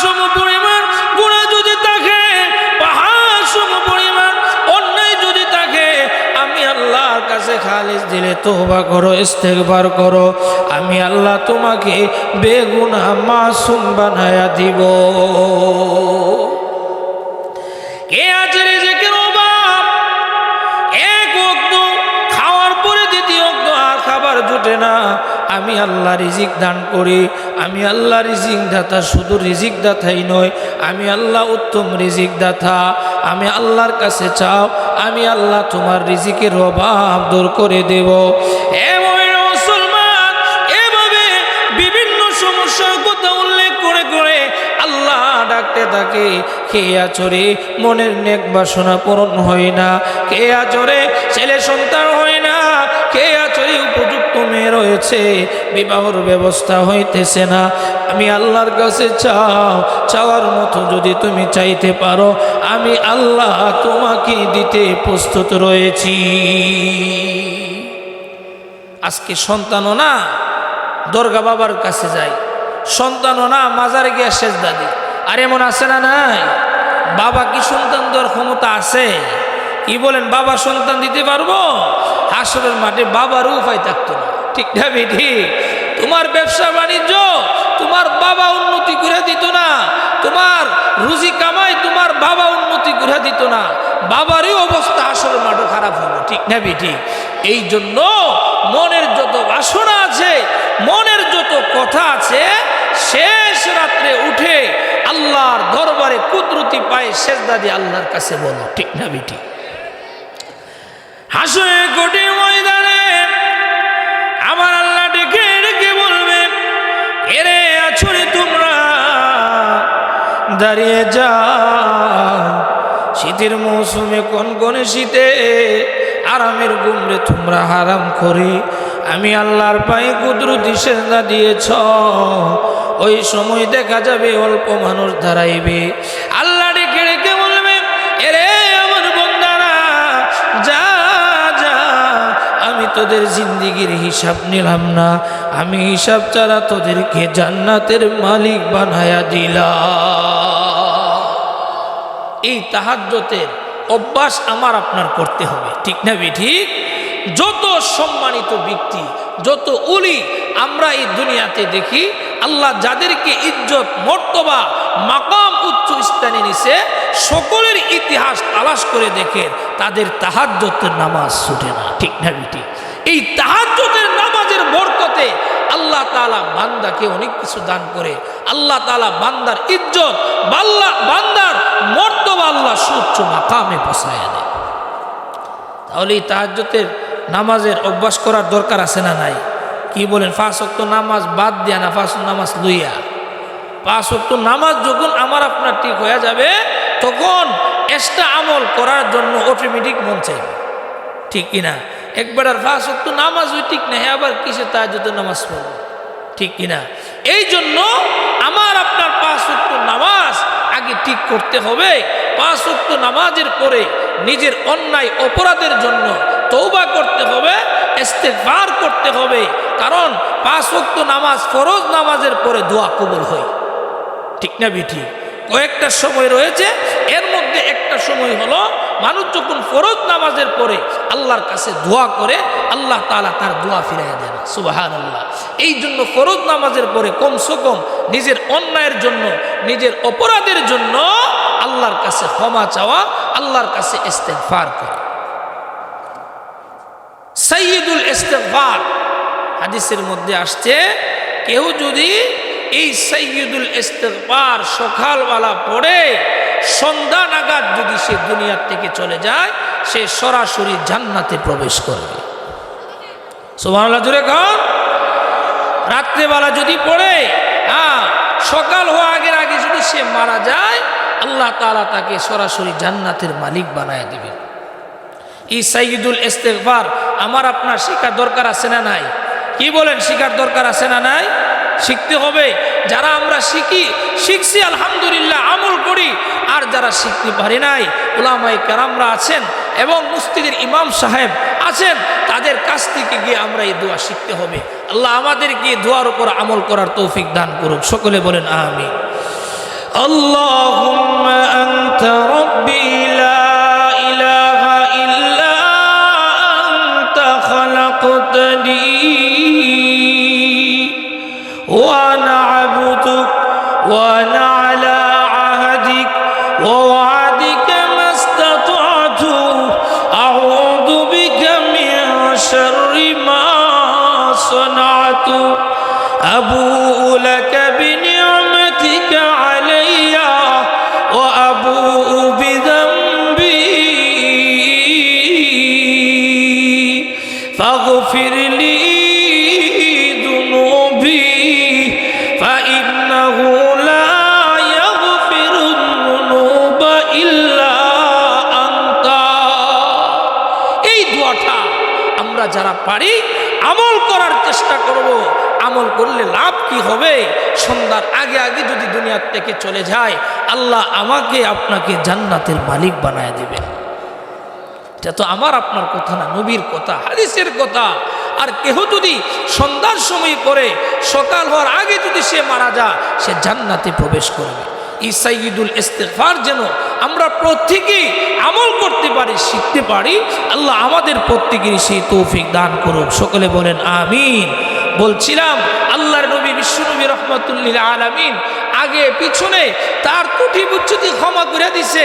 সম পরিমাণ, গুণা আমি আল্লাহর কাছে খালিস দিলে তোবা আমি আল্লাহ তোমাকে বেগুনা মাসুম বানায়া দিব। কে আছে রিজিকের অভাব? এক অক্ত খাওয়ার পরে দ্বিতীয় আর খাবার জুটে না। আমি আল্লাহ রিজিক দান করি, আমি আল্লাহ রিজিক দাতা, শুধু রিজিক দাতাই নয়, আমি আল্লাহ উত্তম রিজিক দাতা। আমি আল্লাহর কাছে চাও, আমি আল্লাহ তোমার রিজিকের অভাব দূর করে দেব। মুসলমান, এভাবে বিভিন্ন সমস্যার কথা উল্লেখ করে করে আল্লাহ ডাকতে থাকে কে আচরে মনের নেক বাসনা পূরণ হয় না, কে আচরে ছেলে সন্তান হয় রয়েছে, বিবাহর ব্যবস্থা হইতেছে না। আমি আল্লাহর কাছে চাও, চাওয়ার মতো যদি তুমি চাইতে পারো, আমি আল্লাহ তোমাকে দিতে প্রস্তুত রয়েছি। আজকে সন্তানও না, দর্গা বাবার কাছে যাই সন্তানও না, মাজারে গিয়া শেষ দাদি আর এমন আছে না নাই? বাবা কি সন্তান দেওয়ার ক্ষমতা আছে? কি বলেন, বাবা সন্তান দিতে পারব? হাসরের মাঠে বাবারও উপায় থাকতো না। ঠিক না ঠিক তোমার ব্যবসা বাণিজ্য তোমার বাবা উন্নতি করে দিত না। তোমার রুজি কামাই তোমার বাবা উন্নতি করে দিত না। বাবারই অবস্থা আসলে মাঠও খারাপ হলো ঠিক না ঠিক এই জন্য মনের যত বাসনা আছে, মনের যত কথা আছে, শেষ রাত্রে উঠে আল্লাহর দরবারে কুদরতি পায়ে শেষদা দিয়ে আল্লাহর কাছে বলো ঠিক না বিটি হাসে কোটি ময়দানে এরে আছরে তোমরা। দাঁড়িয়ে যা শীতের মৌসুমে কোন কনকনে শীতে আরামের গুমরে তোমরা হারাম করে আমি আল্লাহর পায়ে কুদরতি সেজদা দিয়েছ। ওই সময় দেখা যাবে অল্প মানুষ দাঁড়াইবে। আল্লাহ ডেকে বলবে, এরে আমার বন্দারা, যা যা, আমি তোদের জিন্দিগির হিসাব নিলাম না। আমি হিসাব ছাড়া তোদেরকে জান্নাতের মালিক বানায়া দিলাম। এই তাহাজ্যতের অভ্যাস আমার আপনার করতে হবে। ঠিক না বে ঠিক? যত সম্মানিত ব্যক্তি, যত উলি আমরা এই দুনিয়াতে দেখি, আল্লাহ যাদেরকে ইজ্জত, মর্তবা, মাকাম উচ্চ স্থানে নিছে, সকলের ইতিহাস তালাশ করে দেখেন, তাদের তাহাজ্যতের নামাজ ছুটে না। ঠিক না বেটি এই তাহাজ্যতের তালা বান্দাকে অনেক কিছু দান করে। আল্লাহ তালা বান্দার ইজ্জত, বাল্লা বান্দার মর্তবা আল্লাহ সুচ্চ মাকামে পৌঁছায় দেয়। তাহলে এই তাহাজ্যতের নামাজের অভ্যাস করার দরকার আছে না নাই? কি বলেন অক্ত নামাজ বাদ দিয়া না, পাঁচ নামাজ লইয়া? পাঁচ অক্ত নামাজ যখন আমার আপনার ঠিক হয়ে যাবে, তখন এক্সট্রা আমল করার জন্য অটোমেটিক মন চাইবে। ঠিক কিনা? একবার আর অক্ত নামাজ ওই ঠিক নেই আবার কিসে তাহাজ্যতের নামাজ পড়ব? ঠিক কিনা। এই জন্য আমার আপনার পাঁচ অক্ত নামাজ আগে ঠিক করতে হবে। পাঁচ উক্ত নামাজের পরে নিজের অন্যায় অপরাধের জন্য তৌবা করতে হবে, ইস্তেগফার করতে হবে। কারণ পাঁচ উক্ত নামাজ ফরজ নামাজের পরে দোয়া কবুল হয়। ঠিক না বিঠি? কয়েকটা সময় রয়েছে, এর মধ্যে একটা সময় হলো মানুষ যখন ফরজ নামাজের পরে আল্লাহর কাছে দোয়া করে, আল্লাহ তালা তার দোয়া ফিরাইয়া দেন। সুবাহান আল্লাহ এই জন্য ফরজ নামাজের পরে কমসে কম নিজের অন্যায়ের জন্য, নিজের অপরাধের জন্য আল্লাহর কাছে ক্ষমা চাওয়া, আল্লাহর কাছে ইস্তেগফার করা। সৈয়দুল ইস্তেগফার। হাদিসের মধ্যে আসছে, কেউ যদি এই সৈয়দুল ইস্তেগফার সকালবেলা পড়ে সন্ধ্যা নাগাদ যদি সে দুনিয়ার থেকে চলে যায়, সে সরাসরি জান্নাতে প্রবেশ করবে। জুড়ে কন। রাত্রেবেলা যদি পড়ে হ্যাঁ সকাল হওয়া আগের আগে যদি সে মারা যায়, আল্লাহ তালা তাকে সরাসরি জান্নাতের মালিক বানায় দেবে এই সাইদুল ইস্তেগফার আমার আপনার শিকার দরকার আছে না নাই? কি বলেন, শিকার দরকার আছে না নাই? শিখতে হবে যারা আমরা শিখি শিখছি আলহামদুলিল্লাহ আমল করি আর যারা শিখতে পারি নাই ওলামাই কারামরা আছেন এবং মুস্তিদের ইমাম সাহেব আছেন তাদের কাছ থেকে গিয়ে আমরা এই দোয়া শিখতে হবে আল্লাহ আমাদেরকে দোয়ার উপর আমল করার তৌফিক দান করুক সকলে বলেন আমি اللهم أنت وأنا পারি, আমল করার চেষ্টা করব। আমল করলে লাভ কি হবে? সন্ধ্যার আগে আগে যদি দুনিয়ার থেকে চলে যায়, আল্লাহ আমাকে আপনাকে জান্নাতের মালিক বানায় দিবেন। এটা তো আমার আপনার কথা না, নবীর কথা, হাদিসের কথা। আর কেহ যদি সন্ধ্যার সময় করে সকাল হওয়ার আগে যদি সে মারা যা সে জান্নাতে প্রবেশ করবে। ইসাইদুল ইস্তেফার যেন আমরা প্রত্যেকেই আমল করতে পারি, শিখতে পারি। আল্লাহ আমাদের প্রত্যেকেরই সেই তৌফিক দান করুক। সকলে বলেন, আমিন। বলছিলাম আল্লাহর নবী বিশ্বনবী রহমতুল্লিল আলামিন আগে পিছনে তার কুটি বুচ্ছুতি ক্ষমা করে দিছে।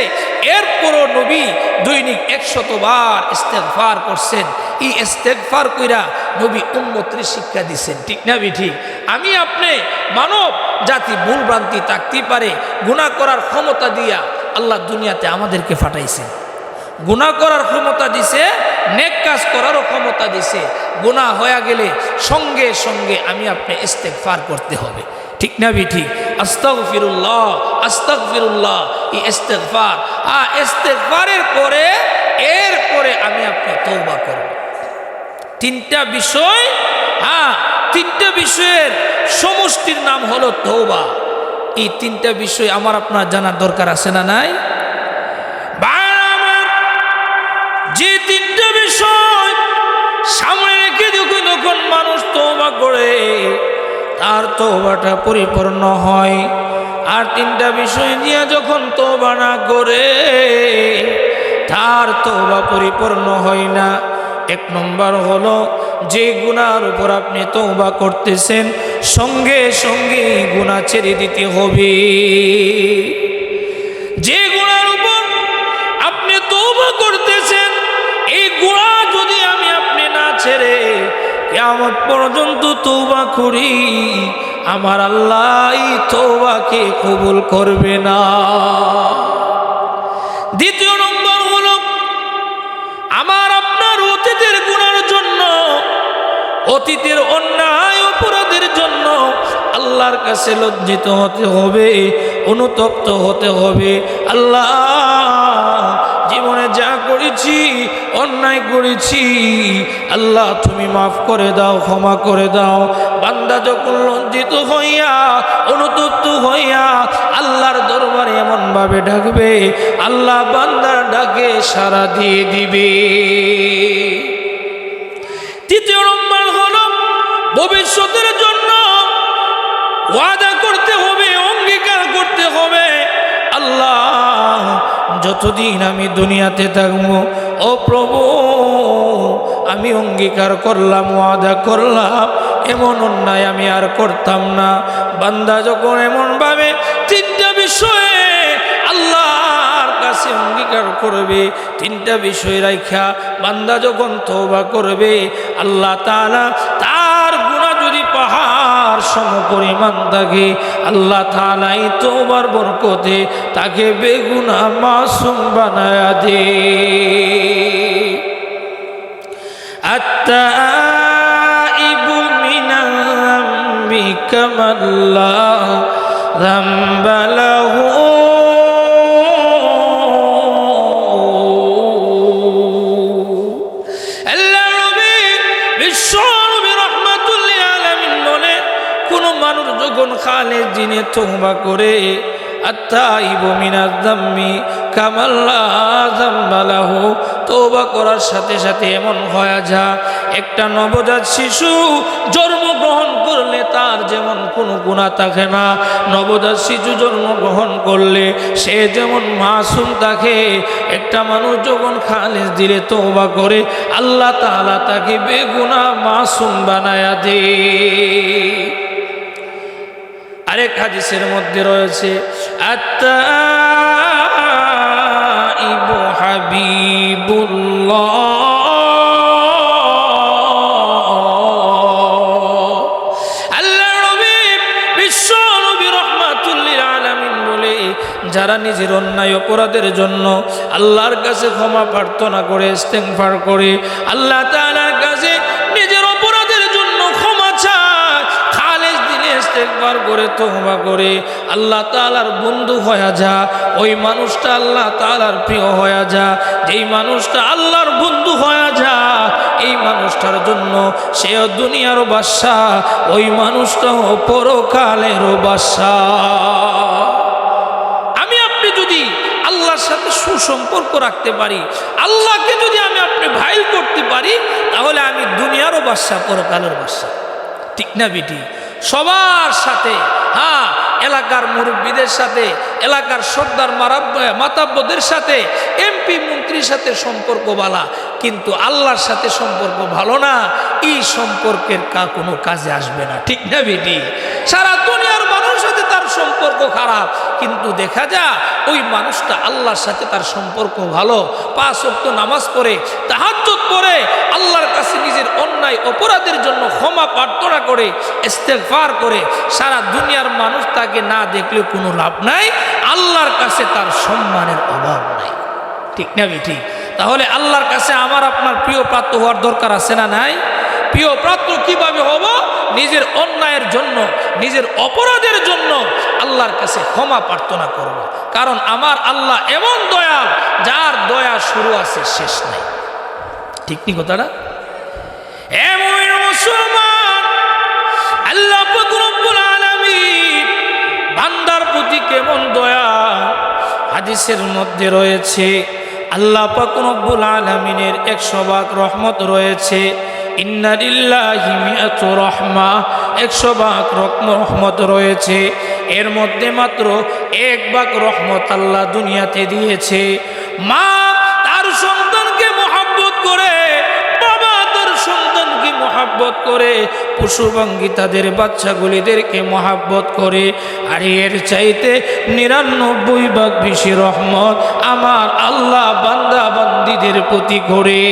এরপরও নবী দৈনিক একশতবার ইস্তেগফার করছেন। এই ইস্তেগফার কইরা নবী উন্মতির শিক্ষা দিছেন। ঠিক না বি ঠিক? আমি আপনি মানব জাতি ভুল ভ্রান্তি থাকতে পারে গুণা করার ক্ষমতা দিয়া আল্লাহ দুনিয়াতে আমাদেরকে ফাটাইছেন। গুণা করার ক্ষমতা দিছে নেক কাজ করারও ক্ষমতা দিছে। গুণা হয়ে গেলে সঙ্গে সঙ্গে আমি আপনি ইস্তেগফার করতে হবে। ঠিক না বি ঠিক? আস্তাক ফিরুল্লাহ আস্তাক ফিরুল্লাহ এই ইস্তেগফার। আ ইস্তেগফারের পরে, এর পরে আমি আপনি তৌবা করব। তিনটা বিষয় হ্যাঁ তিনটা বিষয়ের সমষ্টির নাম হলো তৌবা এই তিনটা বিষয় আমার আপনার জানার দরকার আছে না নাই? যে তিনটা বিষয় সামনে রেখে যখন যখন মানুষ তৌবা করে, তার তৌবাটা পরিপূর্ণ হয়। আর তিনটা বিষয় নিয়ে যখন তৌবা না করে, তার তৌবা পরিপূর্ণ হয় না। এক নম্বর হলো, যে গুণার উপর আপনি তৌবা করতেছেন, সঙ্গে সঙ্গে গুণা ছেড়ে দিতে হবে। যদি আমি আপনি না ছেড়ে কেমন পর্যন্ত তৌবা করি, আমার আল্লাহ তৌবাকে কবুল করবে না। দ্বিতীয় নম্বর হলো, আমার আপনার অতীতের গুণার জন্য, অতীতের অন্যায় অপরাধের জন্য আল্লাহর কাছে লজ্জিত হতে হবে, অনুতপ্ত হতে হবে। আল্লাহ করেছি, অন্যায় করেছি, আল্লাহ তুমি মাফ করে দাও, ক্ষমা করে দাও। বান্দা যখন লজ্জিত হইয়া, অনুতপ্ত হইয়া আল্লাহর দরবারে এমনভাবে ডাকবে, আল্লাহ বান্দার ডাকে সারা দিয়ে দিবে। তৃতীয় নম্বর হল, ভবিষ্যতের জন্য ওয়াদা করতে হবে, অঙ্গীকার করতে হবে। আল্লাহ যতদিন আমি দুনিয়াতে থাকব, ও প্রভু, আমি অঙ্গীকার করলাম, ওয়াদা করলাম, এমন অন্যায় আমি আর করতাম না। বান্দা যখন এমনভাবে তিনটা বিষয়ে আল্লাহর কাছে অঙ্গীকার করবে, তিনটা বিষয় রাখা বান্দা যখন তৌবা করবে, আল্লাহ যদি তার সমপরিমাণ তাকে আল্লাহ তালাই তোমার বরকতে তাকে বেগুনা মাসুম বানায়া দে। আত্মা ইবু মিনাম্বি কমল্লা রম্বলাহু যখন খালে দিনে তৌবা করে তৌবা করার সাথে সাথে এমন হয়ে যা, একটা নবজাত শিশু জন্মগ্রহণ করলে তার যেমন কোনো গুণা থাকে না, নবজাত শিশু জন্মগ্রহণ করলে সে যেমন মাসুম থাকে। একটা মানুষ যখন খালিজ দিলে তোবা করে, আল্লাহ তাআলা তাকে বেগুনা মাসুম বানায়া দে আরেক হাদিসের মধ্যে রয়েছে আত্মা যারা নিজের অন্যায় অপরাধের জন্য আল্লাহর কাছে ক্ষমা প্রার্থনা করে, ইস্তেগফার করে, আল্লাহ করে তওবা করে, আল্লাহ তাআলার বন্ধু হয়ে যা, ওই মানুষটা আল্লাহ তাআলার প্রিয় হয়ে যা, যেই মানুষটা আল্লাহর বন্ধু হয়ে যা, এই মানুষটার জন্য সে দুনিয়ার বাসা ওই মানুষটাও পরকালেরও বাসা আমি আপনি যদি আল্লাহর সাথে সুসম্পর্ক রাখতে পারি, আল্লাহকে যদি আমি আপনি ভাইল করতে পারি, তাহলে আমি দুনিয়ারও বাসা পরকালের বাসা ঠিক না, বিটি? সবার সাথে হ্যাঁ এলাকার মুরব্বীদের সাথে, এলাকার সর্দার মাতাব্বদের সাথে, এমপি মন্ত্রীর সাথে সম্পর্ক বালা। কিন্তু আল্লাহর সাথে সম্পর্ক ভালো না, এই সম্পর্কের কা কোনো কাজে আসবে না। ঠিক না বেটি? সারা দুনিয়ার মানুষের সাথে তার সম্পর্ক খারাপ। কিন্তু দেখা যায় ওই মানুষটা আল্লাহর সাথে তার সম্পর্ক ভালো। পাঁচ অক্ত নামাজ পড়ে, তাহাজ্জুদ পড়ে, আল্লাহর কাছে নিজের অন্যায় অপরাধের জন্য ক্ষমা প্রার্থনা করে, ইস্তেগফার করে, সারা দুনিয়ার মানুষ তাকে না দেখলে কোনো লাভ নাই। আল্লাহর কাছে তার সম্মানের অভাব নাই। ঠিক না ঠিক? তাহলে আল্লাহর কাছে আমার, আপনার প্রিয় প্রাপ্ত হওয়ার দরকার আছে না নাই? প্রিয় প্রাপ্ত কীভাবে নিজের অন্যায়ের জন্য, নিজের অপরাধের জন্য আল্লাহর কাছে ক্ষমা প্রার্থনা করব। কারণ আমার আল্লাহ এমন দয়াল, যার দয়া শুরু আছে শেষ নাই। ঠিক নি কথাটা? আল্লাহ প্রতি কেমন দয়া? হাদিসের মধ্যে রয়েছে, আল্লাহ রহমত রয়েছে। রহমা। একশো রকম রহমত রয়েছে। এর মধ্যে মাত্র এক ভাগ রহমত আল্লাহ দুনিয়াতে দিয়েছে। মা তার সন্তানকে মহাব্বত করে, বাবা তার সন্তানকে মহাব্বত করে পশুভঙ্গি তাদের বাচ্চাগুলিদেরকে মহাব্বত করে। আর এর চাইতে নিরানব্বই ভাগ বেশি রহমত আমার আল্লাহ বান্দা বান্দিদের প্রতি করে।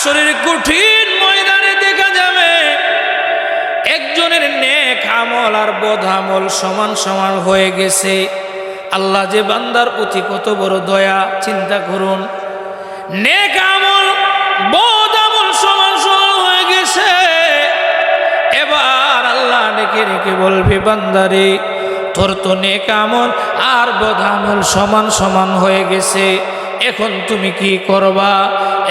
হাসরের কঠিন ময়দানে দেখা যাবে। একজনের নেক আমল আর বদ আমল সমান সমান হয়ে গেছে। আল্লাহ যে বান্দার প্রতি কত বড় দয়া, চিন্তা করুন। নেক আমল, বদ আমল সমান সমান হয়ে গেছে। এবার আল্লাহ ডেকে রেখে বলবে, বান্দারে, তোর তো নেক আমল আর বদ আমল সমান সমান হয়ে গেছে। এখন তুমি কি করবা?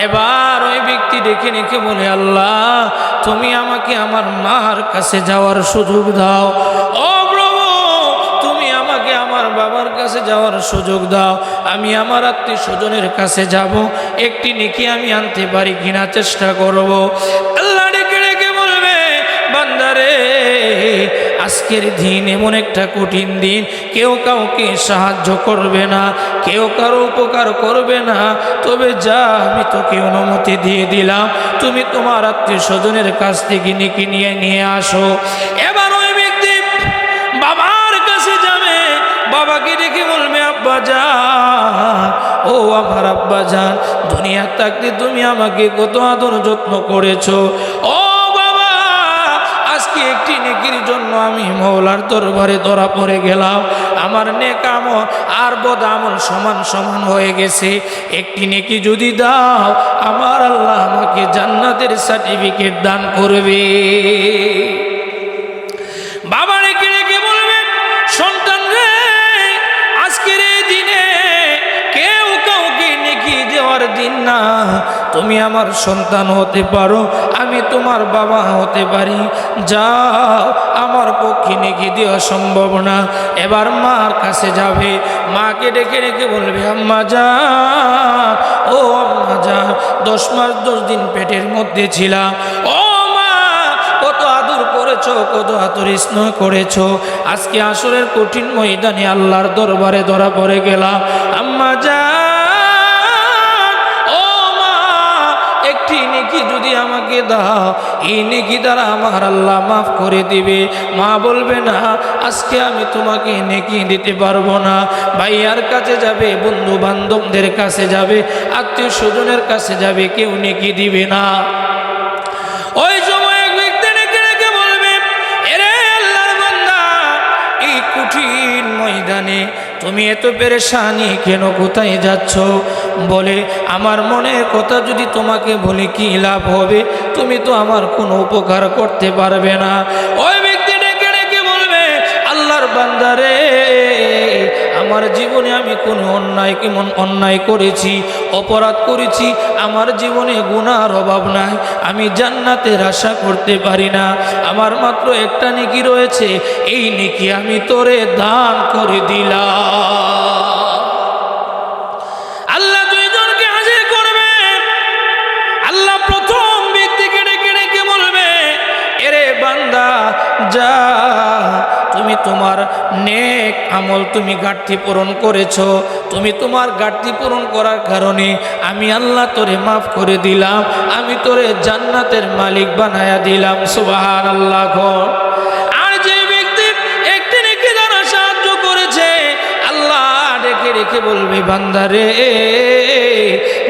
এবার ওই ব্যক্তি ডেকে রেখে বলে, আল্লাহ, তুমি আমাকে আমার মার কাছে যাওয়ার সুযোগ দাও। ও প্রভু, তুমি আমাকে আমার বাবার কাছে যাওয়ার সুযোগ দাও। আমি আমার আত্মীয় স্বজনের কাছে যাব। একটি নেকি আমি আনতে পারি কিনা চেষ্টা করব। আল্লাহ ডেকে ডেকে বলবে, বান্দারে আজকের দিন এমন একটা কঠিন দিন। কেউ কাউকে সাহায্য করবে না, কেউ কারও উপকার করবে না। তবে যা, আমি তোকে অনুমতি দিয়ে দিলাম। তুমি তোমার আত্মীয় স্বজনের কাছ থেকে নিকি নিয়ে নিয়ে আসো। এবার ওই ব্যক্তি বাবার কাছে যাবে। বাবাকে দেখে বলবে, আব্বা যা, ও আমার আব্বা যান। দুনিয়া থাকতে তুমি আমাকে কত আদর যত্ন করেছ। ও আমি মৌলার দরবারে ধরা পড়ে গেলাম। আমার নেক আমল আর বদ সমান সমান হয়ে গেছে। একটি নেকি যদি দাও, আমার আল্লাহ আমাকে জান্নাতের সার্টিফিকেট দান করবে। বাবা রেখে রেখে বলবেন, সন্তান রে, আজকের এই দিনে কেউ কাউকে নেকি দেওয়ার দিন না। তুমি আমার সন্তান হতে পারো, আমি তোমার বাবা হতে পারি। যাও, আমার পক্ষে নেকি দেওয়া সম্ভব না। এবার মার কাছে যাবে, মাকে ডেকে ডেকে বলবে, আম্মা যা, ও আম্মা যা, দশ মাস দশ দিন পেটের মধ্যে ছিলাম ও মা, কত আদর করেছ, কত আদর স্নেহ করেছ। আজকে আসরের কঠিন ময়দানে আল্লাহর দরবারে ধরা পড়ে গেলাম। আম্মা যা দাও এই নেকি দ্বারা আমার আল্লাহ মাফ করে দিবে? মা বলবে, না, আজকে আমি তোমাকে নেকি দিতে পারব না। ভাইয়ার কাছে যাবে বন্ধু বান্ধবদের কাছে যাবে আত্মীয় স্বজনের কাছে যাবে, কেউ নেকি দিবে না। ওই সময় এক ব্যক্তি ডেকে ডেকে বলবে, এরে আল্লাহর বান্দা, এই কঠিন ময়দানে তুমি এত পেরেশানি কেন কোথায় যাচ্ছ? বলে, আমার মনের কথা যদি তোমাকে বলে, কি লাভ হবে? তুমি তো আমার কোনো উপকার করতে পারবে না। ওই ব্যক্তি ডেকে ডেকে বলবে, আল্লাহর বান্দারে আমার জীবনে আমি কোনো অন্যায় কেমন অন্যায় করেছি, অপরাধ করেছি, আমার জীবনে গুণার অভাব নাই, আমি জান্নাতের আশা করতে পারি না। আমার মাত্র একটা নেকি রয়েছে, এই নেকি আমি তোরে দান করে দিলাম। যা তুমি তোমার নেক আমল তুমি ঘাটতি পূরণ করেছ। তুমি তোমার ঘাটতি পূরণ করার কারণে আমি আল্লাহ তোরে মাফ করে দিলাম, আমি তোরে জান্নাতের মালিক বানায়া দিলাম সুবাহান আল্লাহ আর যে ব্যক্তি একটি নেকি দ্বারা সাহায্য করেছে, আল্লাহ ডেকে রেখে বলবে বান্দারে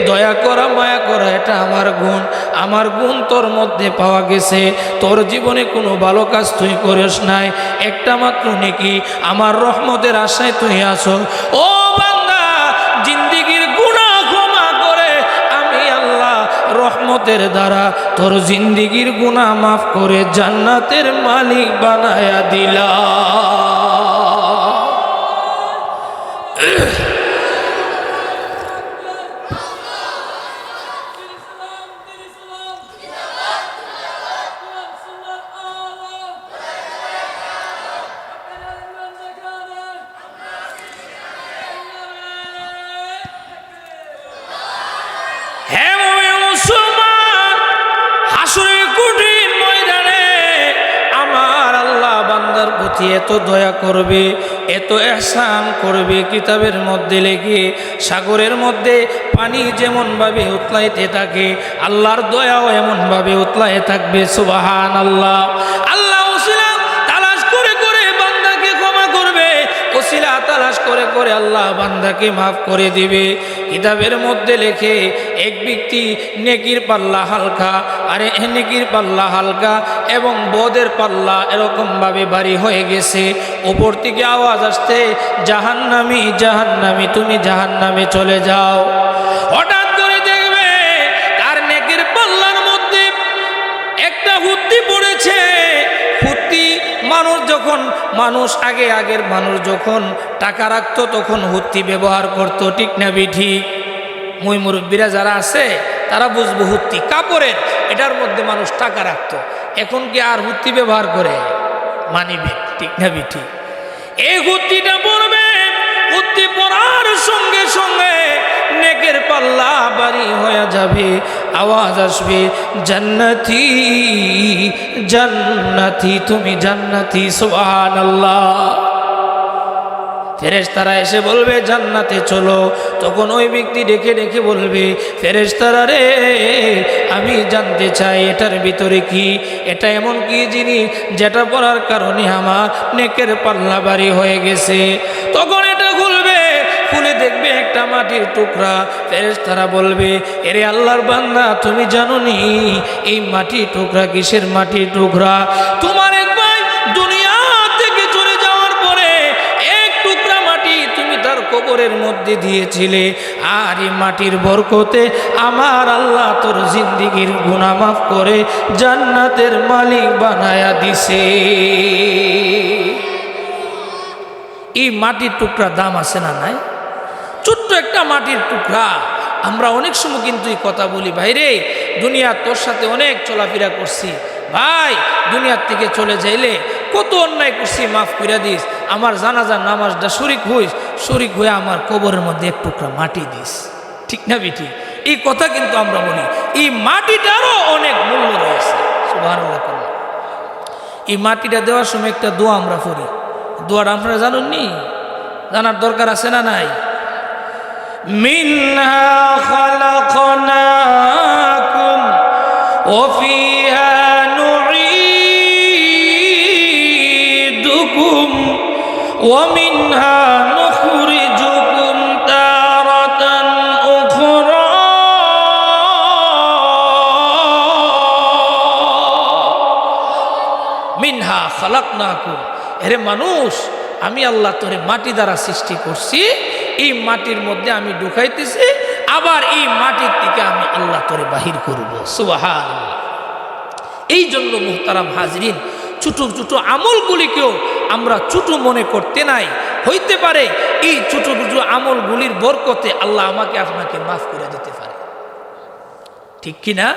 দয়া করা, মায়া করা, এটা আমার গুণ। আমার গুণ তোর মধ্যে পাওয়া গেছে। তোর জীবনে কোনো ভালো কাজ তুই করিস নাই। একটা মাত্র নাকি, আমার রহমতের আশায় তুই আসো ও বান্দা, জিন্দিগির গুণা ক্ষমা করে আমি আল্লাহ রহমতের দ্বারা তোর জিন্দিগির গুণা মাফ করে জান্নাতের মালিক বানায়া দিলা এত দয়া করবে, এত এহসান করবে কিতাবের মধ্যে লেগে সাগরের মধ্যে পানি যেমনভাবে উৎলাইতে থাকে, আল্লাহর দয়াও এমনভাবে উতলাইতে থাকবে সুবাহান আল্লাহ আল্লাহ করে আল্লাহ বান্দাকে মাফ করে দিবে। কিতাবের মধ্যে লেখে, এক ব্যক্তি নেকির পাল্লা হালকা, আরে নেকির পাল্লা হালকা এবং বদের পাল্লা এরকমভাবে বাড়ি হয়ে গেছে। ওপর থেকে আওয়াজ আসতে জাহান্নামি জাহান্নামি, তুমি জাহান্নামে চলে যাও। মানুষ আগে আগের মানুষ যখন টাকা রাখতো, তখন হুত্তি ব্যবহার করতো, ঠিক না ঠিক মই মুরব্বীরা যারা আছে, তারা বুঝব হুত্তি কাপড়ের, এটার মধ্যে মানুষ টাকা রাখতো। এখন কি আর হুত্তি ব্যবহার করে? মানিবে ঠিক না ঠিক এই হুত্তিটা পড়বে পড়ার সঙ্গে সঙ্গে নেকের পাল্লা বাড়ি হয়ে যাবে। আওয়াজ আসবে, জান্নাতি জান্নাতি, তুমি জান্নাতি সুবহান আল্লাহ ফেরেশতারা এসে বলবে, জান্নাতে চলো। তখন ওই ব্যক্তি ডেকে ডেকে বলবে, ফেরেশতারা রে, আমি জানতে চাই এটার ভিতরে কি? এটা এমন কি জিনিস যেটা পড়ার কারণে আমার নেকের পাল্লা বাড়ি হয়ে গেছে? তখন দেখবে একটা মাটির টুকরা, ফেরেশতারা বলবে, এরে আল্লাহর বান্দা, তুমি জানো নি এই মাটির টুকরা কিসের মাটির টুকরা? তোমার এক ভাই দুনিয়া থেকে চলে যাওয়ার পরে এক টুকরা মাটি তুমি তার কবরের মধ্যে দিয়েছিলে। আর এই মাটির বরকতে আমার আল্লাহ তোর জিন্দিগির গুনাহ মাফ করে জান্নাতের মালিক বানায়া দিছে। এই মাটির টুকরা দাম আছে না নাই? ছোট্ট একটা মাটির টুকরা। আমরা অনেক সময় কিন্তু এই কথা বলি, ভাইরে, দুনিয়া তোর সাথে অনেক চলাফেরা করছি। ভাই, দুনিয়ার থেকে চলে যাইলে কত অন্যায় করছি, মাফ করে দিস। আমার জানাজার নামাজটা শরিক হইস, শরিক হয়ে আমার কবরের মধ্যে এক টুকরা মাটি দিস। ঠিক না বিটি? এই কথা কিন্তু আমরা বলি। এই মাটিটারও অনেক মূল্য রয়েছে। এই মাটিটা দেওয়ার সময় একটা দোয়া আমরা পড়ি। দোয়াটা আপনারা জানুননি? জানার দরকার আছে না নাই? মিনহা খালাকনাকুম وفيها نعيدكم ومنها نخرجكم تارة أخرى মিনহা খালাকনাকুম এরে মানুষ আমি আল্লাহ তোরে মাটি দ্বারা সৃষ্টি করছি এই মাটির মধ্যে আমি ঢুকাইতেছি, আবার এই মাটির থেকে আমি আল্লাহ করে বাহির করব। সুবাহান এই জন্য মুহতারাম হাজরিন, ছোট ছোট আমলগুলিকেও আমরা ছোট মনে করতে নাই। হইতে পারে এই ছোট ছোট আমলগুলির বরকতে আল্লাহ আমাকে আপনাকে মাফ করে দিতে পারে। ঠিক কি না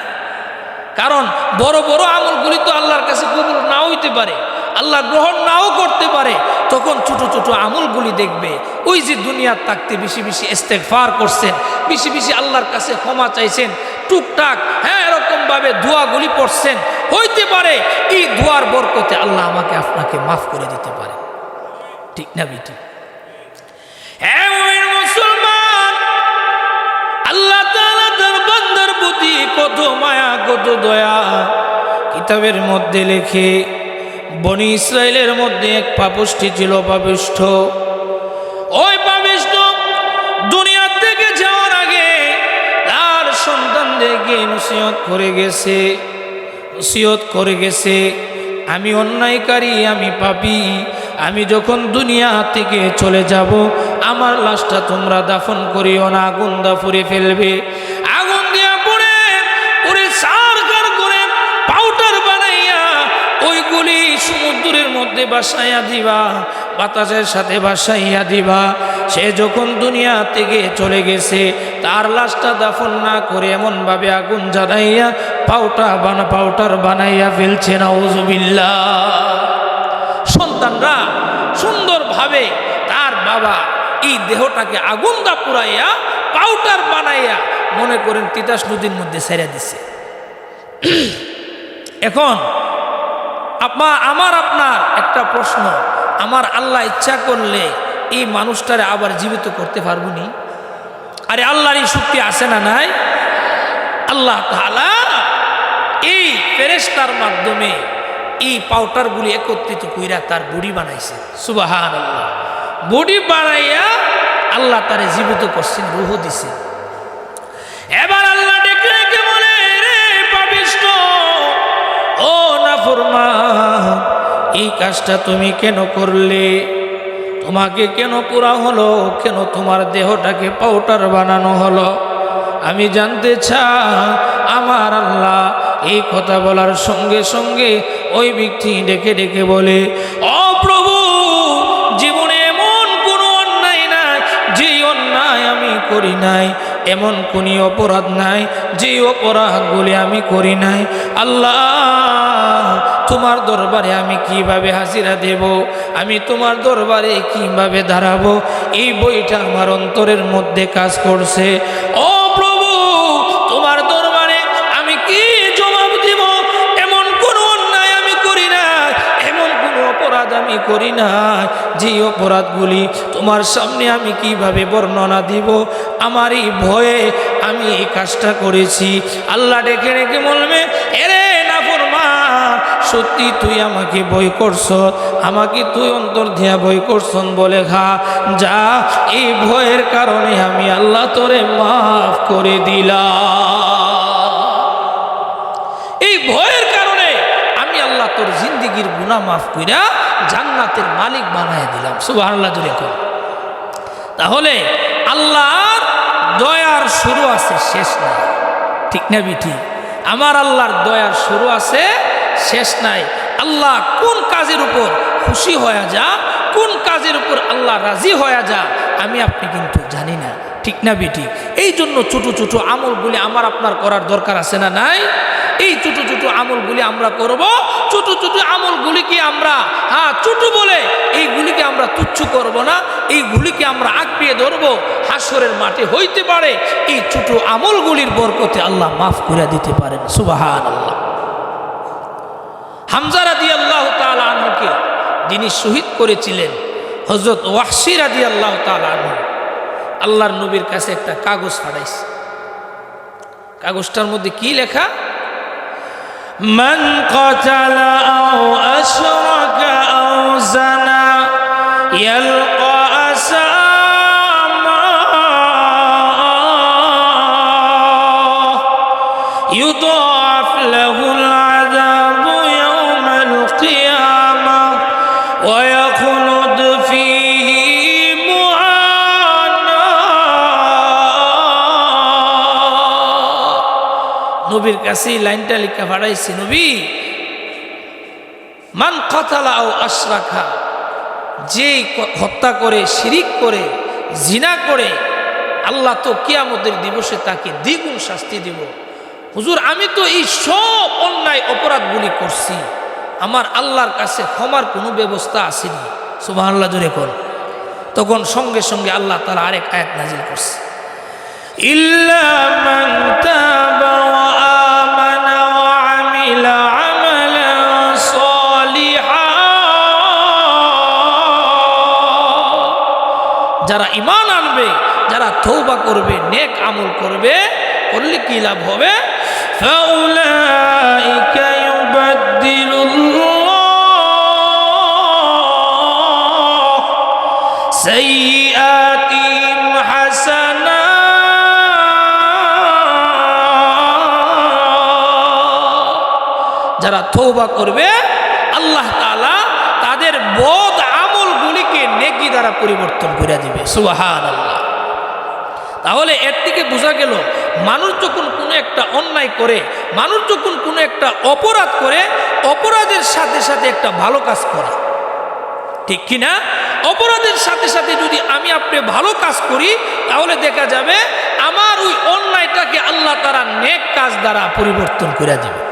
কারণ বড় বড় আমলগুলি তো আল্লাহর কাছে কবুল না হইতে পারে। আল্লাহ গ্রহণ নাও করতে পারে, তখন ছোট ছোট আমলগুলি দেখবে। ওই যে দুনিয়ার থাকতে বেশি বেশি ইস্তেগফার করছেন, বেশি বেশি আল্লাহর কাছে ক্ষমা চাইছেন, টুকটাক হ্যাঁ এরকমভাবে দোয়াগুলি পড়ছেন, হইতে পারে, এই দোয়ার বরকতে আল্লাহ আমাকে আপনাকে মাফ করে দিতে পারে ঠিক না বিটি হ্যাঁ আল্লাহ কত মায়া, কত দয়া। কিতাবের মধ্যে লেখে বনি ইসরায়েলের মধ্যে এক পাপিষ্টি ছিল পাপিষ্ঠ। ওই পাপিষ্ঠ দুনিয়ার থেকে যাওয়ার আগে তার সন্তানদেরকে নসিহত করে গেছে, নসিহত করে গেছে, আমি অন্যায়কারী, আমি পাপি, আমি যখন দুনিয়া থেকে চলে যাব, আমার লাশটা তোমরা দাফন করিও না, আগুন দা পুড়ে ফেলবে। আগুন দিয়া সমুদ্রের মধ্যে বাসাইয়া দিবা, বাতাসের সাথে বাসাইয়া দিবা। সে যখন দুনিয়া থেকে চলে গেছে, তার লাশটা দাফন না করে এমনভাবে আগুন জ্বালাইয়া পাউটা বানা পাউডার বানাইয়া ফেলছে না ওজুবিল্লা সন্তানরা সুন্দরভাবে তার বাবা এই দেহটাকে আগুন দা পুরাইয়া, পাউডার বানাইয়া মনে করেন তিতাস নদীর মধ্যে ছেড়ে দিছে। এখন আপা, আমার আপনার একটা প্রশ্ন। আমার আল্লাহ ইচ্ছা করলে এই মানুষটারে আবার জীবিত করতে পারব নি? আরে আল্লাহর এই শক্তি আছে না নাই? আল্লাহ তাআলা এই ফেরেশতার মাধ্যমে এই পাউডারগুলি একত্রিত কইরা তার বডি বানাইছে। সুবাহান আল্লাহ বডি বানাইয়া আল্লাহ তারে জীবিত করছেন, রুহ দিছে। এবার আল্লাহ ডেকে বলে, রে পাপিষ্ট ও এই কাজটা তুমি কেন করলে? তোমাকে কেন পুরা হলো? কেন তোমার দেহটাকে পাউডার বানানো হলো? আমি জানতে চা আমার আল্লাহ এই কথা বলার সঙ্গে সঙ্গে ওই ব্যক্তি ডেকে ডেকে বলে, ও প্রভু, জীবনে এমন কোনো অন্যায় নাই, যে অন্যায় আমি করি নাই, এমন কোন অপরাধ নাই, যে অপরাধগুলি আমি করি নাই। আল্লাহ তোমার দরবারে আমি কীভাবে হাজিরা দেব? আমি তোমার দরবারে কীভাবে দাঁড়াবো? এই বইটা আমার অন্তরের মধ্যে কাজ করছে। ও প্রভু, তোমার দরবারে আমি কি জবাব দিব? এমন কোন অন্যায় আমি করি না, এমন কোন অপরাধ আমি করি না। যে অপরাধগুলি তোমার সামনে আমি কীভাবে বর্ণনা দিব? আমার এই ভয়ে আমি এই কাজটা করেছি। আল্লাহ ডেকে ডেকে বলবে, এরে সত্যি তুই আমাকে বই করছ, আমাকে তুই অন্তর দিয়া বই করছন বলে খা। যা, এই ভয়ের কারণে আমি আল্লাহ তোরে মাফ করে দিলাম। এই ভয়ের কারণে আমি আল্লাহ তোর জিন্দিগির গুণা মাফ কইরা জান্নাতের মালিক বানায় দিলাম। সুবাহ আল্লাহ জুড়ে কর তাহলে আল্লাহর দয়ার শুরু আছে শেষ নাই। ঠিক না, বিঠি? আমার আল্লাহর দয়ার শুরু আছে শেষ নাই। আল্লাহ কোন কাজের উপর খুশি হয়ে যা, কোন কাজের উপর আল্লাহ রাজি হয়ে যা, আমি আপনি কিন্তু জানি না। ঠিক না বেটি? এই জন্য ছোটো ছোটো আমলগুলি আমার আপনার করার দরকার আছে না নাই? এই ছোট ছোট আমলগুলি আমরা করব, ছোট ছোট আমলগুলিকে আমরা হ্যাঁ ছোট বলে এইগুলিকে আমরা তুচ্ছ করব না, এইগুলিকে আমরা আঁকড়িয়ে ধরবো, হাসরের মাঠে হইতে পারে, এই ছোট আমলগুলির বরকতে আল্লাহ মাফ করে দিতে পারেন। সুবাহান আল্লাহ হামজারা দিয়ে আল্লাহ তালকে যিনি শহীদ করেছিলেন হজরত ওয়াসিরা দিয়ে আল্লাহ তালু আল্লাহর নবীর কাছে একটা কাগজ ফাড়াইছে কাগজটার মধ্যে কি লেখা من قتل أو أشرك নবীর কাছে লাইনটা লিখা ভাড়াইছে নবী, মান কথালা ও আশ্রাখা যে হত্যা করে, শিরিক করে, জিনা করে, আল্লাহ তো কিয়ামতের দিবসে তাকে দ্বিগুণ শাস্তি দিব। হুজুর, আমি তো এই সব অন্যায় অপরাধগুলি করছি। আমার আল্লাহর কাছে ক্ষমার কোনো ব্যবস্থা আসেনি। সুবাহ আল্লাহ জোরে কর তখন সঙ্গে সঙ্গে আল্লাহ তারা আরেক আয়াত নাজিল করছে। ইল্লা যারা তৌবা করবে নেক আমল করবে করলে কি লাভ হবে فأولئك يبدل الله سيئاتهم حسنات যারা তৌবা করবে আল্লাহ তাআলা তাদের বদ আমলগুলিকে নেকি দ্বারা পরিবর্তন করে দিবে সুবাহান আল্লাহ তাহলে এর থেকে বোঝা গেল, মানুষ যখন কোনো একটা অন্যায় করে, মানুষ যখন কোনো একটা অপরাধ করে, অপরাধের সাথে সাথে একটা ভালো কাজ করে। ঠিক কিনা অপরাধের সাথে সাথে যদি আমি আপনি ভালো কাজ করি, তাহলে দেখা যাবে আমার ওই অন্যায়টাকে আল্লাহ তারা নেক কাজ দ্বারা পরিবর্তন করে দেবে।